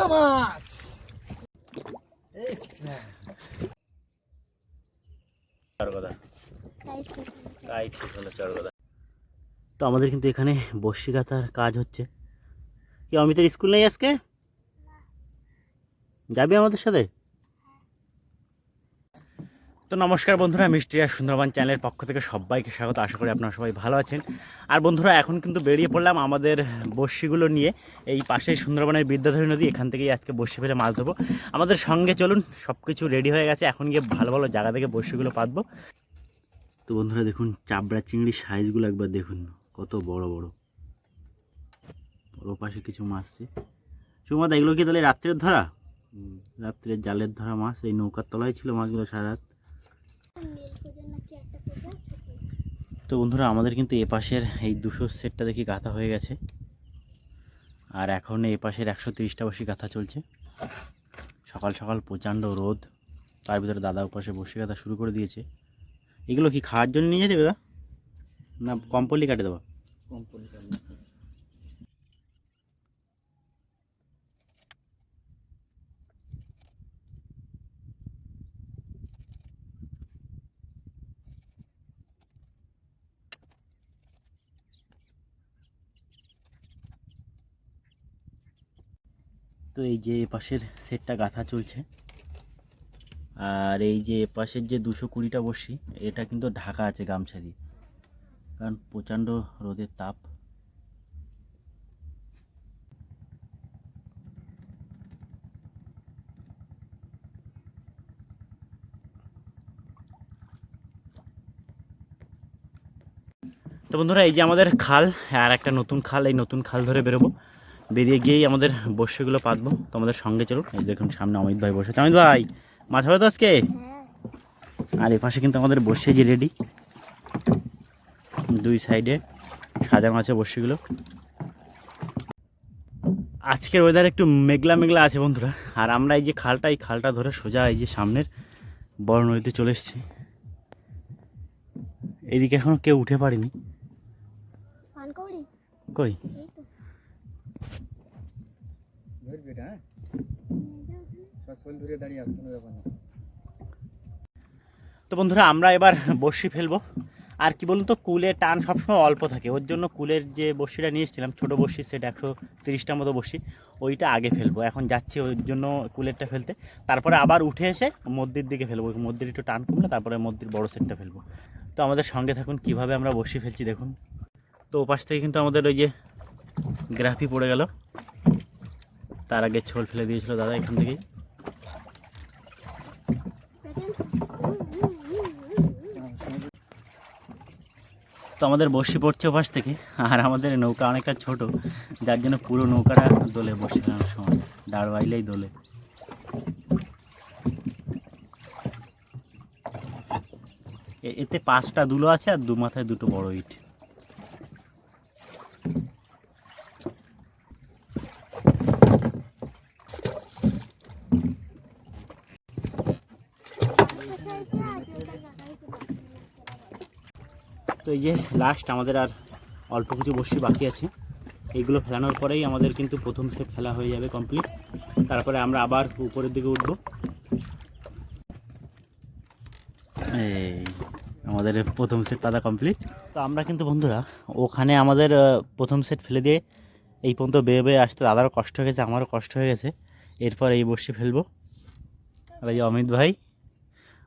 বড় মাছ তাই ঠিক হলো চরগদা। তো আমাদের কিন্তু এখানে বসি কাতার কাজ হচ্ছে। কি অমিতের স্কুল নেই আজকে? যাবি আমাদের সাথে? তো নমস্কার বন্ধুরা, মিষ্টি আর সুন্দরবন চ্যানেলের পক্ষ থেকে সবাইকে স্বাগত। আশা করি আপনারা সবাই ভালো আছেন। আর বন্ধুরা, এখন কিন্তু বেরিয়ে পড়লাম আমাদের বর্ষিগুলো নিয়ে এই পাশে সুন্দরবনের বিদ্যাধরী নদী। এখান থেকেই আজকে বর্ষি ফেলে মাছ ধরবো আমাদের সঙ্গে চলুন সব কিছু রেডি হয়ে গেছে। এখন গিয়ে ভালো ভালো জায়গা থেকে বর্ষিগুলো পাতবো। তো বন্ধুরা, দেখুন চাবড়া চিংড়ির সাইজগুলো একবার দেখুন। কত বড় বড়। ওর পাশে কিছু মাছ আছে। সুমাদা এগুলো কি তাহলে রাত্রের ধরা? রাত্রের জালের ধরা মাছ। এই নৌকার তলায় ছিল মাছগুলো সারা রাত তো বন্ধুরা, আমাদের কিন্তু এ পাশের এই দুশো সেটটা দেখি গাঁথা হয়ে গেছে। আর এখন এ পাশের একশো তিরিশটা বসে গাঁথা চলছে। সকাল সকাল প্রচণ্ড রোদ। তার ভিতরে দাদা পাশে বসে গাঁথা শুরু করে দিয়েছে। এগুলো কি খাওয়ার জন্য নিয়ে যেতে দাদা? না কম পড়লি কাটে দেবো? তো এই যে এ পাশের সেটটা গাঁথা চলছে। আর এই যে এ পাশের যে দুশো কুড়িটা বসি এটা কিন্তু ঢাকা আছে গামছা দিয়ে। কারণ প্রচণ্ড রোদের তাপ। তো বন্ধুরা, এই যে আমাদের খাল, আর একটা নতুন খাল, এই নতুন খাল ধরে বেরোবো। বেরিয়ে গিয়েই আমাদের বর্ষিগুলো পাতবো। তো আমাদের সঙ্গে চলুন। এই দেখুন সামনে অমিত ভাই বসে আছে। অমিত ভাই মাছ হবে তো আজকে? আর এ পাশে কিন্তু আমাদের বসে যে রেডি দুই সাইডে সাজানো আছে বর্ষিগুলো আজকের ওয়েদার একটু মেঘলা মেঘলা আছে বন্ধুরা। আর আমরা এই যে খালটা এই খালটা ধরে সোজা এই যে সামনের বড় নদীতে চলে এসেছি। এদিকে এখনও কেউ উঠে পারেনি। কই? ধরবি এটা হ্যাঁ ধরে দাঁড়িয়ে কোনো ব্যাপার না। তো বন্ধুরা, আমরা এবার বড়শি ফেলব। আর কি বলুন তো কুলের টান সবসময় অল্প থাকে। ওর জন্য কুলের যে বড়শিটা নিয়ে এসেছিলাম, ছোটো বড়শি, সেটা একশো তিরিশটার মতো বড়শি, ওইটা আগে ফেলব। এখন যাচ্ছি ওর জন্য কুলেরটা ফেলতে। তারপরে আবার উঠে এসে মদ্দির দিকে ফেলব। মদ্দির একটু টান কমলে তারপরে মদ্দির বড় সেটটা ফেলব। তো আমাদের সঙ্গে থাকুন, কীভাবে আমরা বড়শি ফেলছি দেখুন। তো ওপাশ থেকে কিন্তু আমাদের ওই যে গ্রাফি পড়ে গেল। তার আগে ছোল ফেলে দিয়েছিল দাদা এখান থেকেই। তো আমাদের বসি পড়ছে ওপাশ থেকে, আর আমাদের নৌকা অনেকটা ছোট, যার জন্য পুরো নৌকাটা দোলে বসে ফেলানোর সময় দাঁড় বাইলেই দোলে এতে পাঁচটা দুলো আছে আর দু মাথায় দুটো বড় ইট। এই যে লাস্ট আমাদের আর অল্প কিছু বসি বাকি আছে এইগুলো ফেলানোর পরেই আমাদের কিন্তু প্রথম সেট ফেলা হয়ে যাবে কমপ্লিট তারপরে আমরা আবার উপরের দিকে উঠবো। এই আমাদের প্রথম সেট পাতা কমপ্লিট তো আমরা কিন্তু বন্ধুরা ওখানে আমাদের প্রথম সেট ফেলে দিয়ে এই পর্যন্ত বেয়ে বেয়ে আসতে দাদারও কষ্ট হয়ে গেছে আমারও কষ্ট হয়ে গেছে। এরপর এই বর্ষি ফেলব। আর এই যে অমিত ভাই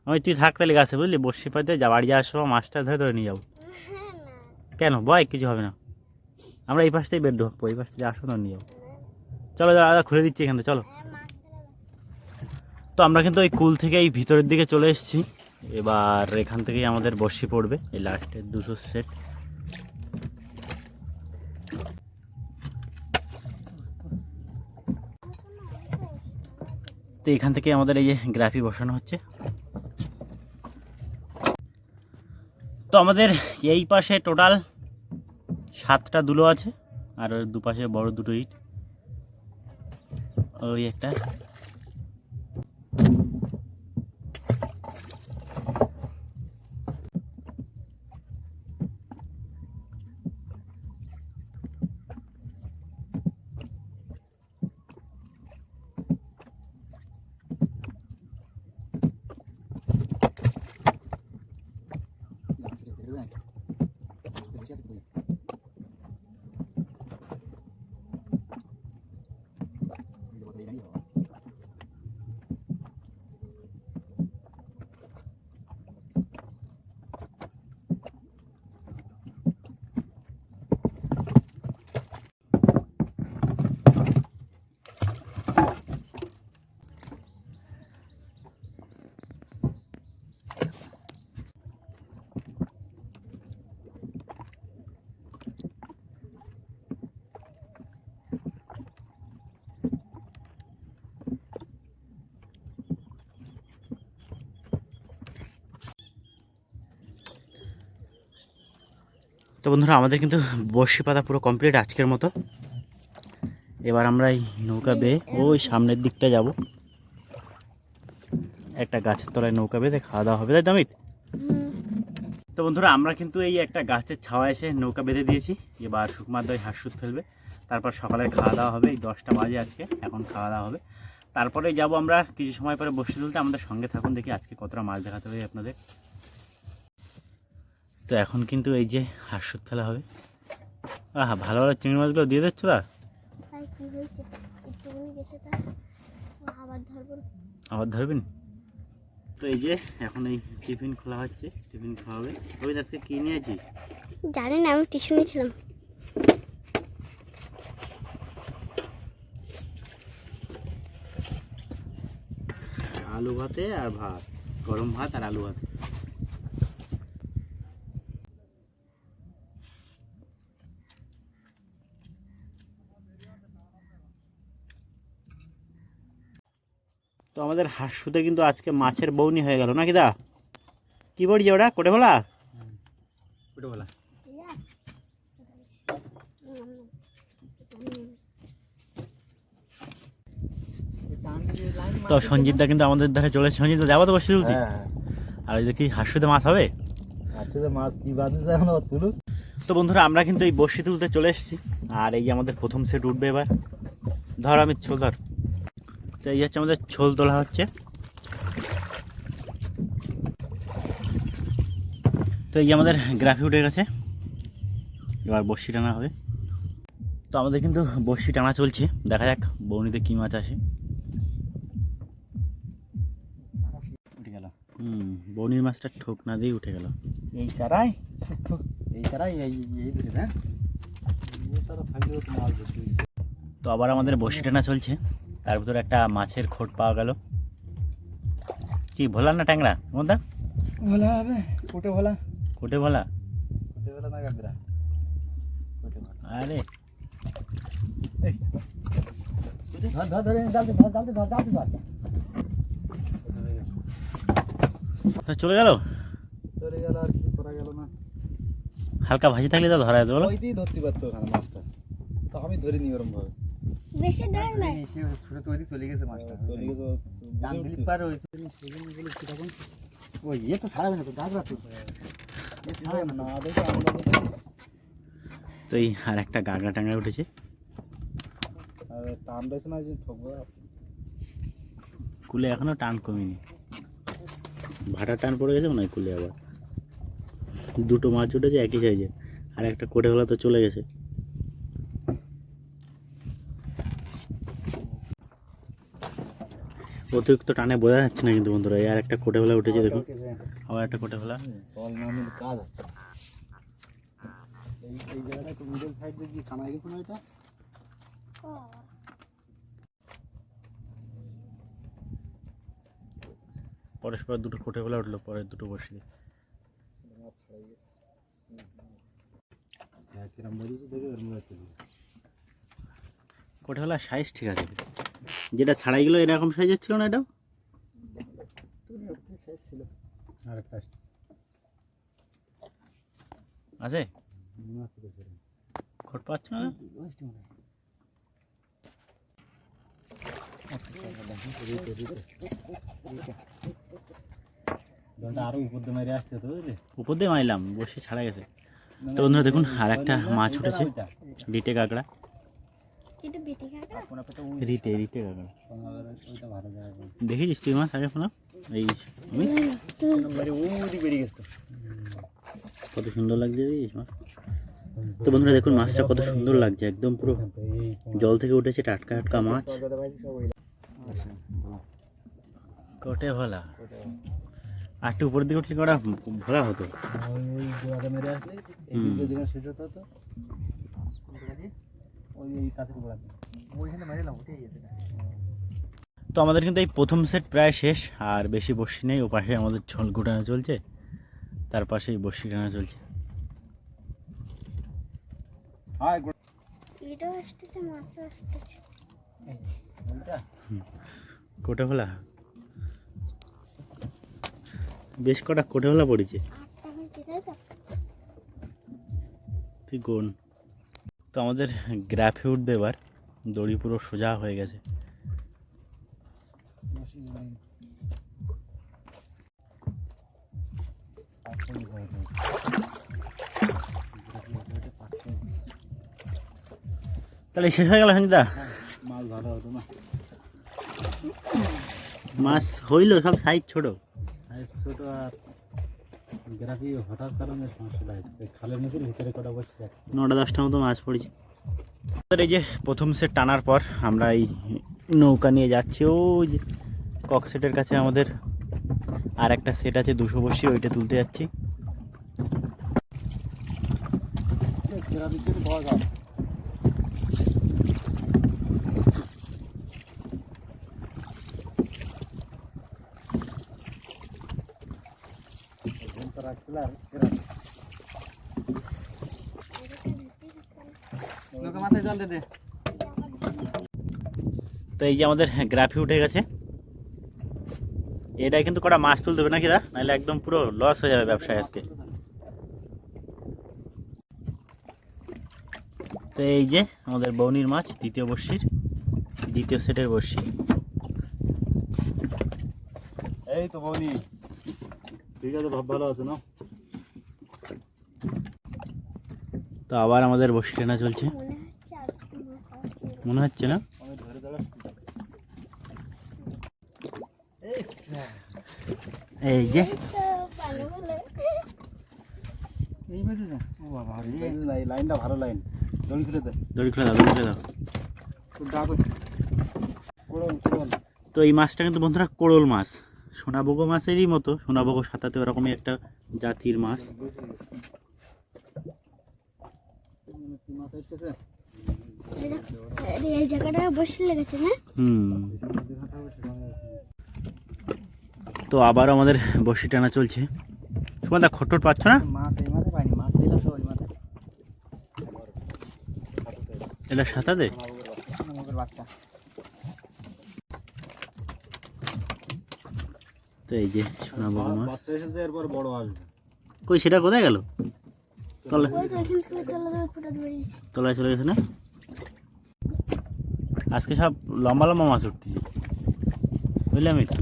আমি তুই থাক তাহলে গাছে বুঝলি? বর্ষি পাতে যা বাড়ি সময় মাছটা ধরে ধরে নিয়ে যাব। কেন? বয় কিছু হবে না। আমরা এই পাশ থেকে বের ঢুকবো এই পাশ থেকে আসো না, নিয়ে চলো, দাদা খুলে দিচ্ছি এখান থেকে চলো। তো আমরা কিন্তু ওই কুল থেকে এই ভিতরের দিকে চলে এসেছি। এবার এখান থেকেই আমাদের বর্ষি পড়বে, এই লাস্টের দুশো সেট। তো এখান থেকে আমাদের এই যে গ্রাফি বসানো হচ্ছে। তো আমাদের এই পাশে টোটাল সাতটা দুলো আছে, আর দুপাশে বড় দুটো ইট। ওই একটা। তো বন্ধুরা, আমাদের কিন্তু বর্ষি পাতা পুরো কমপ্লিট আজকের মতো। এবার আমরা এই নৌকা বেয়ে ওই সামনের দিকটা যাব। একটা গাছের তলায় নৌকা বেঁধে খাওয়া দাওয়া হবে। তাই দামিত তো বন্ধুরা, আমরা কিন্তু এই একটা গাছের ছাওয়া এসে নৌকা বেঁধে দিয়েছি। এবার সুকুমার দই হাঁসুত ফেলবে। তারপর সকালে খাওয়া দাওয়া হবে, এই দশটা বাজে আজকে, এখন খাওয়া দাওয়া হবে। তারপরে যাব আমরা, কিছু সময় পরে বসে তুলতে। আমাদের সঙ্গে থাকুন, দেখি আজকে কতটা মাছ দেখাতে হবে আপনাদের। তো এখন কিন্তু এই যে হাঁসুত ফেলা হবে। আহা ভালো ভালো চিংড়ি মাছগুলো দিয়ে দিচ্ছ তা? আবার ধরবেন তো এই যে এখন এই টিফিন খোলা হচ্ছে টিফিন খাওয়া হবে। ওই আজকে কী নিয়েছি জানি না আমি টিউশনে ছিলাম আলু ভাতে আর ভাত গরম ভাত আর আলু ভাত। আমাদের হাঁসুতে কিন্তু আজকে মাছের বৌনি হয়ে গেল নাকি দা? কি বলছি ওটা কোটে বলা ওটা বলা তো সঞ্জিতদা কিন্তু আমাদের ধারে চলেছে সঞ্জিতদা যাব তো বসে তুলতে হ্যাঁ আর ওই দেখি হাঁসুতে মাছ হবে? মাছ কি বাঁধেছে এখন তুলু তো বন্ধুরা আমরা কিন্তু এই বসি তুলতে চলে এসেছি। আর এই যে আমাদের প্রথম সেট উঠবে এবার। ধর আমি ছোল ধর। তো এই হচ্ছে আমাদের ছোল তোলা হচ্ছে। তো এই আমাদের গ্রাফি উঠে গেছে। এবার বসি টানা হবে। তো আমাদের কিন্তু বসি টানা চলছে। দেখা যাক বৌনিতে কী মাছ আসে। উঠে গেল। হুম বৌনির মাছটা ঠোক না দিয়ে উঠে গেল। এই চারাই এই চারাই এই হ্যাঁ? তো আবার আমাদের বসি টানা চলছে। তার ভিতরে একটা মাছের খোট পাওয়া গেল। কি ভোলা না ট্যাংরা? মধ্যা ভোলা হবে কোটে ভালা। কোটে ভোলা? কোটে ভালা না গাগরা? কোটে ভালা। আরে। ধর ধর ধরে জালতে ধর জালতে ধর জালতে ধর। তো চলে গেল? চলে গেল আর কিছু করা গেল না। হালকা ভাজি থাকলে তো ধরা যেত বলো। ওইটাই ধরতে পারতো ওখানে মাছটা। তো আমি ধরিনি ওরম ভাবে বেশি ডর নাই। ছুটে তৈরি চলে গেছে মাছটা। চলে গেছে ডান দিলি পার ইয়ে তো ছাড়াবে না তো গাগরা তো। না দেখো আমরা তো এই আর একটা গাগরা টাংরা উঠেছে। আর টান রয়েছে না যে ঠকবো কুলে এখনও টান কমেনি। ভাটা টান পড়ে গেছে মনে হয় কুলে আবার। দুটো মাছ উঠেছে একই সাইজে আর একটা কোটে ভোলা তো চলে গেছে। অতিরিক্ত টানে বোঝা যাচ্ছে না কিন্তু বন্ধুরা এই আর একটা কোটে ভোলা উঠেছে দেখুন। আবার একটা কোটে নামের কাজ হচ্ছে। এই জায়গাটা একটু মিডল সাইড দিয়ে কি কানা গেছে না এটা পরস্পর দুটো কোটে ভোলা উঠল পরে দুটো বসে মাছ ছাড়াই গেছে কিরম বেরিয়েছে দেখে এর মধ্যে চলে কোটে ভোলা সাইজ ঠিক আছে যেটা ছাড়াই গেলো এরকম সাইজের ছিল না এটাও? আছে। খোট পাচ্ছ না? উপর দিয়ে মারলাম বসে ছাড়া গেছে। তো বন্ধুরা দেখুন আর একটা মাছ উঠেছে রিটে কাঁকড়া। কিন্তু বেটি কাকা দেখেছিস তুই মাছ আগে ফোনা এই কত সুন্দর লাগছে দেখিস মাছ তো বন্ধুরা দেখুন মাছটা কত সুন্দর লাগছে একদম পুরো জল থেকে উঠেছে টাটকা টাটকা মাছ। কোটে ভোলা। আর একটু উপরের দিকে উঠলে কটা ভোলা হতো? ওই তো এই কাছের গোড়াতে ওইখানে মেরে না উঠে গেছে তো আমাদের কিন্তু এই প্রথম সেট প্রায় শেষ আর বেশি বসি নেই ও পাশে আমাদের ঝোল টানা চলছে তার পাশেই বসি টানা চলছে। কোটে ফেলা বেশ কটা কোটে ফেলা পড়েছে। তুই গোন তো আমাদের গ্রাফে উঠবে এবার দড়ি পুরো সোজা হয়ে গেছে। তাহলে শেষ হয়ে গেল সঞ্জিতা? মাছ ভালো হতো না। মাছ হইল সব সাইজ ছোট। আর ছোট আর হঠাৎ কারণে সমস্যা হয়েছে খালের নদীর ভিতরে কটা বসে নটা দশটার মতো মাছ পড়েছে। এই যে প্রথম সেট টানার পর আমরা এই নৌকা নিয়ে যাচ্ছি। ওই যে কক্সেটের কাছে আমাদের আর একটা সেট আছে দুশো বসি ওইটা তুলতে যাচ্ছি গ্রাফিতে পাওয়া যায় ঘণ্টা রাখছিল আর গ্রাফি লোকে মাথায় জল দে দে তো এই যে আমাদের গ্রাফি উঠে গেছে। এটাই কিন্তু কটা মাছ তুলতে হবে নাকি দা? নাহলে একদম পুরো লস হয়ে যাবে ব্যবসায় আজকে। তো এই যে আমাদের বৌনির মাছ দ্বিতীয় বর্ষির দ্বিতীয় সেটের বর্ষি। এই তো বৌনি। ঠিক আছে ভাব ভালো আছে না তো আবার আমাদের বর্ষি টানা চলছে। মনে হচ্ছে না? এই যে। লাইনটা ভালো লাইন দড়ি তো এই মাছটা কিন্তু বন্ধুরা কোড়ল মাছ। সোনাবগো মাছেরই মতো সোনাবগো সাঁতাতে ওরকমই একটা জাতির মাছ। এই দেখো, আরে এই জায়গাটা বসে লেগেছে না হুম। তো আবার আমাদের বসি টানা চলছে। সুমাদা খট্টর পাচ্ছ না? মাছ মাছ এটা সাঁতাতে মুখের বাচ্চা তো এই যে সোনাবগো মাছ এসেছে এরপর বড় আসবে। কই সেটা কোথায় গেল? তলায় চলে গেছে না? আজকে সব লম্বা লম্বা মাছ উঠতেছে। বুঝলাম এটা?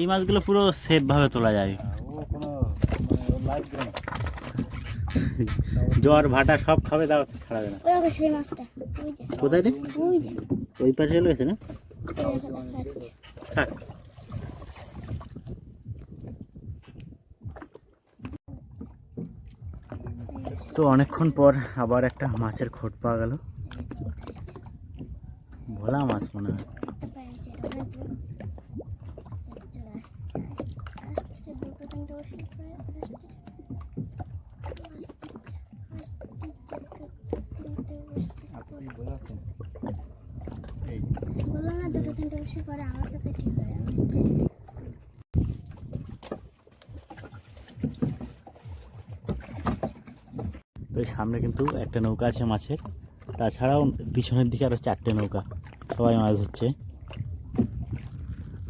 এই মাছগুলো পুরো সেফ ভাবে তোলা যায়। জ্বর ভাটা সব খাবে তাও ছাড়াবে না। কোথায় রে? ওই পাশে চলে গেছে না? তো অনেকক্ষণ পর আবার একটা মাছের খোট পাওয়া গেল। ভোলা মাছ মনে হয়। পেয়েছে এটা অনেক বড়। এই যে চলে আসছে, আসছে, আসছে, দুটো করে আমার সাথে ঠিক আমি তো সামনে কিন্তু একটা নৌকা আছে মাছের। তাছাড়াও পিছনের দিকে আরও চারটে নৌকা সবাই মাছ ধরছে।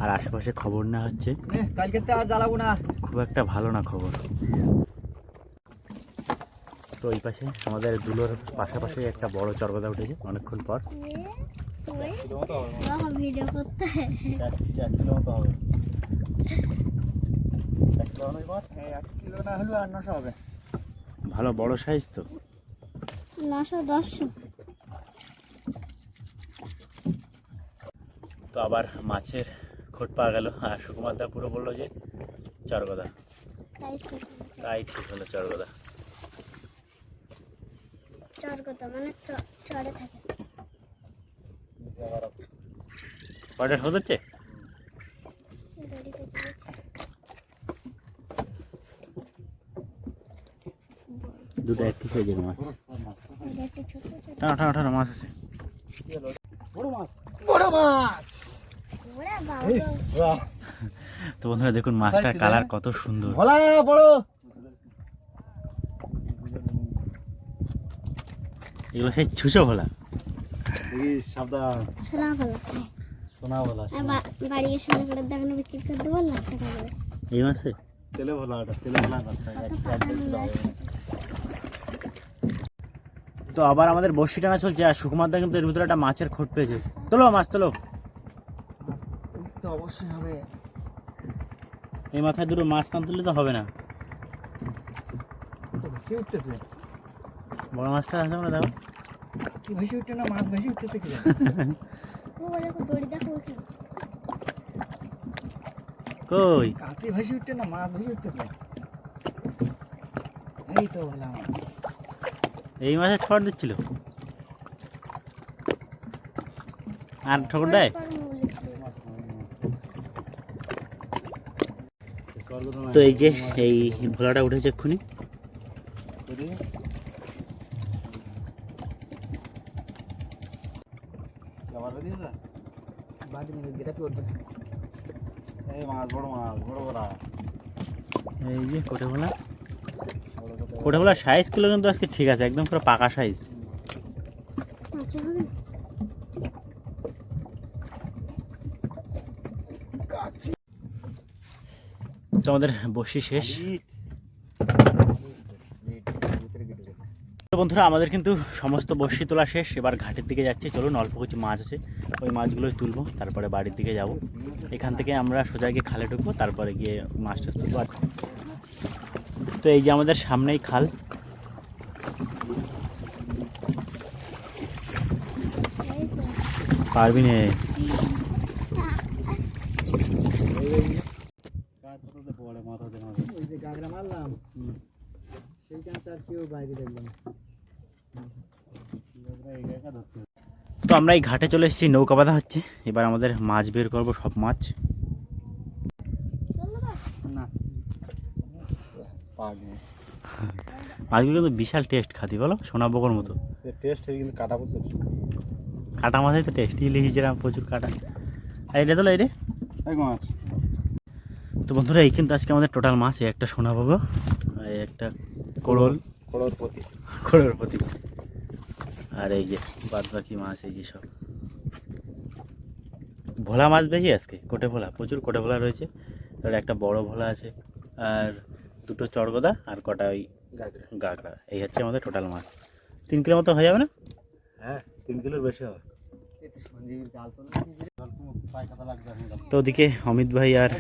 আর আশেপাশে খবর না হচ্ছে কালকে তো আর জ্বালাবো না। খুব একটা ভালো না খবর। তো এই পাশে আমাদের দুলোর পাশাপাশি একটা বড় চরগদা উঠেছে অনেকক্ষণ পর। ওই ভিডিও করতে ভালো বড় সাইজ তো। নশো দশশো। তো আবার মাছের খোট পাওয়া গেল। আর সুকুমার দা পুরো বলল যে চরগদা। তাই ঠিক হলো চরগদা। চর কথা মানে চরে থাকে। কয়টা শোধ হচ্ছে দুটো সাইজের মাছ। টানা টানা টানা মাছ আছে। তো বন্ধুরা দেখুন মাছটার কালার কত সুন্দর। এগুলো সেই ছুঁচো ভোলা। সাবধান। শোনা ভালো সোনা ভোলা বাড়ি এসে করে দেখানো বিক্রি করে দেবো লাখ টাকা করে এই মাছে তেলে ভোলা ওটা তেলে ভোলা মাছটা এক এক দেড় কিলো হবে। তো আবার আমাদের বর্ষি টানা চলছে আর সুকুমার দা কিন্তু এর ভিতরে একটা মাছের খোট পেয়েছে। তোলো মাছ তোলো। তো অবশ্যই হবে। এই মাথায় দুটো মাছ টান তুললে তো হবে না। উঠতেছে। বড় মাছটা আছে আমরা দেখো ভেসে উঠতে না মাছ ভেসে কি দেখো ওখানে। কই? কাছে ভেসে উঠতে না মাছ ভেসে উঠতেছে এই তো ভালো মাছ। এই মাছের ঠোঁট দিচ্ছিল। আর ঠোকর দেয়? তো এই যে এই ভোলাটা উঠেছে এক্ষুনি করি। খাবার ready আছে? বাদি মেরে গেটাপি উঠবে এই মাছ বড় মাছ বড় বড় এই যে কোটে ভোলা বড় কত কোটে ভোলার সাইজগুলো কিন্তু আজকে ঠিক আছে, একদম পুরো পাকা সাইজ আমাদের বসি শেষ। বন্ধুরা, আমাদের কিন্তু সমস্ত বসি তোলা শেষ, এবার ঘাটের দিকে যাচ্ছি। চলুন, অল্প কিছু মাছ আছে, ওই মাছগুলোই তুলবো, তারপরে বাড়ির দিকে যাব। এখান থেকে আমরা সোজা গিয়ে খালে ঢুকবো, তারপরে গিয়ে মাছ টাছ তুলবো। আর তো এই যে আমাদের সামনেই খাল। পারবি। তো আমরা এই ঘাটে চলে এসেছি, নৌকা বাঁধা হচ্ছে এবার আমাদের মাছ বের করব, সব মাছ চলো না। না পাক নেই মাছগুলো কিন্তু বিশাল টেস্ট খাতি বলো? সোনা বকর মতো। টেস্ট কিন্তু কাটা বুঝতে কাটা মাছই তো টেস্ট ইলিশ যেরকম প্রচুর কাটা। আর এটা তো রে। মাছ। তো বন্ধুরা এই কিন্তু আজকে আমাদের টোটাল মাছ একটা সোনা বগো আর এই একটা কোড়ল। খড়র প্রতি। কোড়রপতি আর এই যে বাদ বাকি মাছ এই যে সব। ভোলা মাছ বেশি আজকে কোটে ভোলা প্রচুর কোটে ভোলা রয়েছে। আর একটা বড় ভোলা আছে আর দুটো চড়গদা আর কটা ওই গাগরা। এই হচ্ছে আমাদের টোটাল মাছ। তিন কিলো মতো হয়ে যাবে না? হ্যাঁ তিন কিলোর বেশি হবে। তো ওদিকে অমিত ভাই আর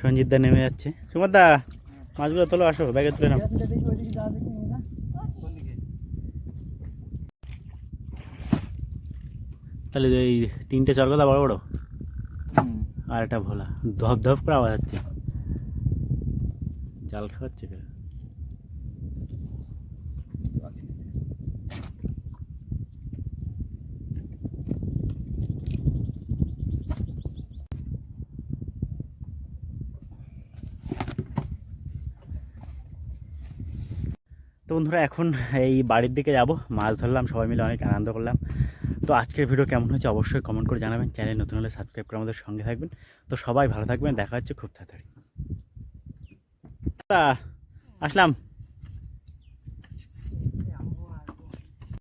সঞ্জিত দা নেমে যাচ্ছে। সুমত দা মাছগুলো তোলো আসো ব্যাগে তুলে নাও। তাহলে এই তিনটে চরকদা বড় বড়? আর একটা ভোলা। ধপ ধপ করে আওয়াজ হচ্ছে। জাল খাওয়াচ্ছে কেন? তো বন্ধুরা, এখন এই বাড়ির দিকে যাব। মাছ ধরলাম, সবাই মিলে অনেক আনন্দ করলাম। তো আজকের ভিডিও কেমন হচ্ছে অবশ্যই কমেন্ট করে জানাবেন। চ্যানেল নতুন হলে সাবস্ক্রাইব করে আমাদের সঙ্গে থাকবেন। তো সবাই ভালো থাকবেন, দেখা হচ্ছে খুব তাড়াতাড়ি। তা, আসলাম